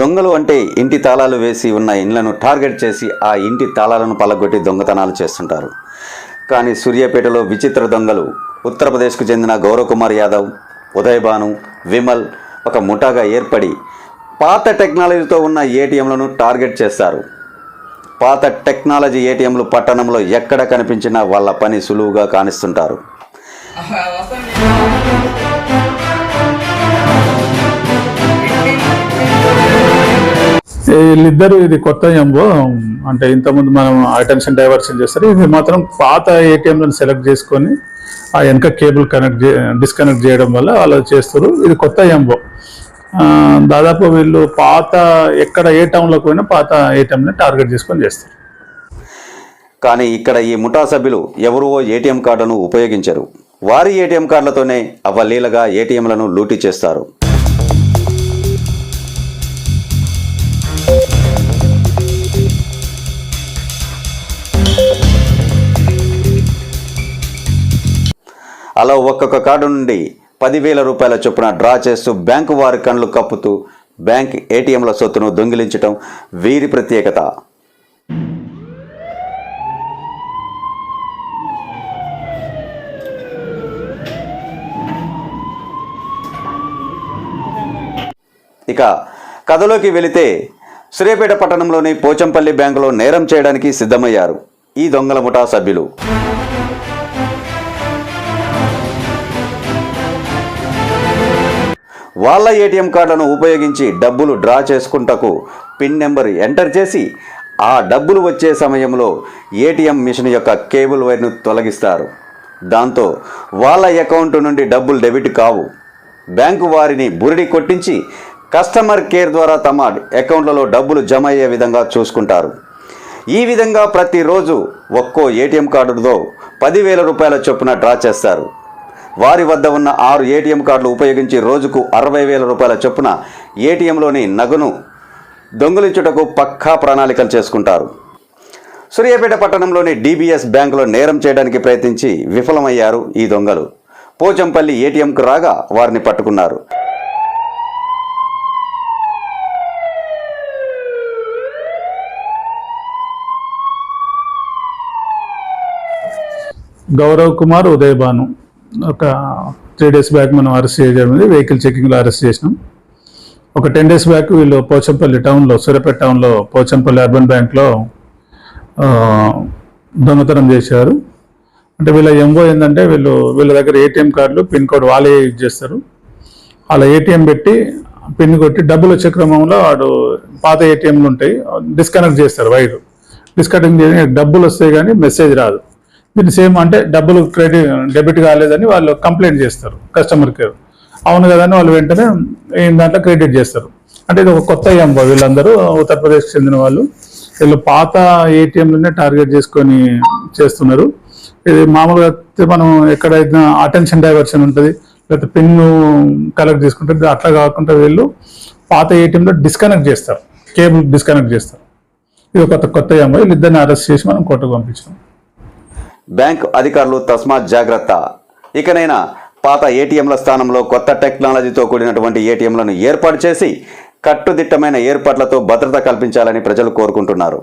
దొంగలు అంటే ఇంటి తాళాలు వేసి ఉన్న ఇండ్లను టార్గెట్ చేసి ఆ ఇంటి తాళాలను పలగొట్టి దొంగతనాలు చేస్తుంటారు. కానీ సూర్యాపేటలో విచిత్ర దొంగలు ఉత్తరప్రదేశ్కు చెందిన గౌరవ్ కుమార్ యాదవ్ ఉదయ్ భాను విమల్ ఒక ముఠాగా ఏర్పడి పాత టెక్నాలజీతో ఉన్న ఏటీఎంలను టార్గెట్ చేస్తారు. పాత టెక్నాలజీ ఏటీఎంలు పట్టణంలో ఎక్కడ కనిపించినా వాళ్ళ పని సులువుగా కానిస్తుంటారు. వీళ్ళిద్దరు ఇది కొత్త ఎంబో అంటే ఇంతకుముందు మనం అటెన్షన్ డైవర్షన్ చేస్తారు. ఇది మాత్రం పాత ఏటీఎంలను సెలెక్ట్ చేసుకొని ఆ వెనక కేబుల్ కనెక్ట్ డిస్కనెక్ట్ చేయడం వల్ల వాళ్ళు చేస్తారు. ఇది కొత్త ఎంబో దాదాపు వీళ్ళు పాత ఎక్కడ ఏ టౌన్లోకి పోయినా పాత ఏటీఎంని టార్గెట్ చేసుకొని చేస్తారు. కానీ ఇక్కడ ఈ ముఠా సభ్యులు ఎవరో ఏటీఎం కార్డును ఉపయోగించరు. వారి ఏటీఎం కార్డులతోనే అవలీలగా ఏటీఎంలను లూటీ చేస్తారు. అలా ఒక్కొక్క కార్డు నుండి పదివేల రూపాయల చొప్పున డ్రా చేస్తూ బ్యాంకు వారి కళ్ళు కప్పుతూ బ్యాంక్ ఏటీఎంల సొత్తును దొంగిలించడం వీరి ప్రత్యేకత. ఇక కథలోకి వెళితే శ్రీపేట పట్టణంలోని పోచంపల్లి బ్యాంకులో నేరం చేయడానికి సిద్ధమయ్యారు ఈ దొంగల ముఠా సభ్యులు. వాళ్ళ ఏటీఎం కార్డులను ఉపయోగించి డబ్బులు డ్రా చేసుకుంటకు పిన్ నెంబర్ ఎంటర్ చేసి ఆ డబ్బులు వచ్చే సమయంలో ఏటీఎం మిషన్ యొక్క కేబుల్ వైర్ను తొలగిస్తారు. దాంతో వాళ్ళ అకౌంట్ నుండి డబ్బులు డెబిట్ కావు. బ్యాంకు వారిని బురిడి కొట్టించి కస్టమర్ కేర్ ద్వారా తమ అకౌంట్లలో డబ్బులు జమ అయ్యే విధంగా చూసుకుంటారు. ఈ విధంగా ప్రతిరోజు ఒక్కో ఏటీఎం కార్డుతో పదివేల రూపాయల చొప్పున డ్రా చేస్తారు. వారి వద్ద ఉన్న ఆరు ఏటీఎం కార్డులు ఉపయోగించి రోజుకు అరవై వేల రూపాయల చొప్పున ఏటీఎంలోని నగను దొంగిలించుటకు పక్కా ప్రణాళికలు చేసుకుంటారు. సూర్యాపేట పట్టణంలోని డీబీఎస్ బ్యాంకులో నేరం చేయడానికి ప్రయత్నించి విఫలమయ్యారు ఈ దొంగలు. పోచంపల్లి ఏటీఎంకు రాగా వారిని పట్టుకున్నారు. గౌరవ్ కుమార్ ఉదయభాను. ఒక త్రీ డేస్ బ్యాక్ మనం అరెస్ట్ చేయడం వెహికల్ చెకింగ్లో అరెస్ట్ చేసినాం. ఒక టెన్ డేస్ బ్యాక్ వీళ్ళు పోచంపల్లి టౌన్లో సూర్యాపేట టౌన్లో పోచంపల్లి అర్బన్ బ్యాంక్లో దొంగతనం చేశారు. అంటే వీళ్ళ ఎంఓ ఏంటంటే వీళ్ళు వీళ్ళ దగ్గర ఏటీఎం కార్డులు పిన్ కోడ్ వాళ్ళే యూజ్ చేస్తారు. అలా ఏటీఎం పెట్టి పిన్ కొట్టి డబ్బులు వచ్చే క్రమంలో వాడు పాత ఏటీఎంలు ఉంటాయి డిస్కనెక్ట్ చేస్తారు వైర్ డిస్కనెక్ట్ చేసి డబ్బులు వస్తాయి కానీ మెసేజ్ రాదు. దీన్ని సేమ్ అంటే డబ్బులు క్రెడిట్ డెబిట్ కాలేదని వాళ్ళు కంప్లైంట్ చేస్తారు కస్టమర్ కేర్. అవును కదని వాళ్ళు వెంటనే దాంట్లో క్రెడిట్ చేస్తారు. అంటే ఇది ఒక కొత్త ఎంబో వీళ్ళందరూ ఉత్తరప్రదేశ్కి చెందిన వాళ్ళు. వీళ్ళు పాత ఏటీఎంలనే టార్గెట్ చేసుకొని చేస్తున్నారు. ఇది మామూలుగా అయితే మనం ఎక్కడైనా అటెన్షన్ డైవర్షన్ ఉంటుంది లేకపోతే పిన్ కలెక్ట్ చేసుకుంటే అట్లా కాకుండా వీళ్ళు పాత ఏటీఎంలో డిస్కనెక్ట్ చేస్తారు కేబుల్ డిస్కనెక్ట్ చేస్తారు. ఇది ఒక కొత్త కొత్త ఎంబో వీళ్ళిద్దరిని అరెస్ట్ చేసి మనం కోర్టుకు పంపించాం. బ్యాంక్ అధికారులు తస్మాత్ జాగ్రత్త. ఇకనైనా పాత ఏటీఎంల స్థానంలో కొత్త టెక్నాలజీతో కూడినటువంటి ఏటీఎంలను ఏర్పాటు చేసి కట్టుదిట్టమైన ఏర్పాట్లతో భద్రత కల్పించాలని ప్రజలు కోరుకుంటున్నారు.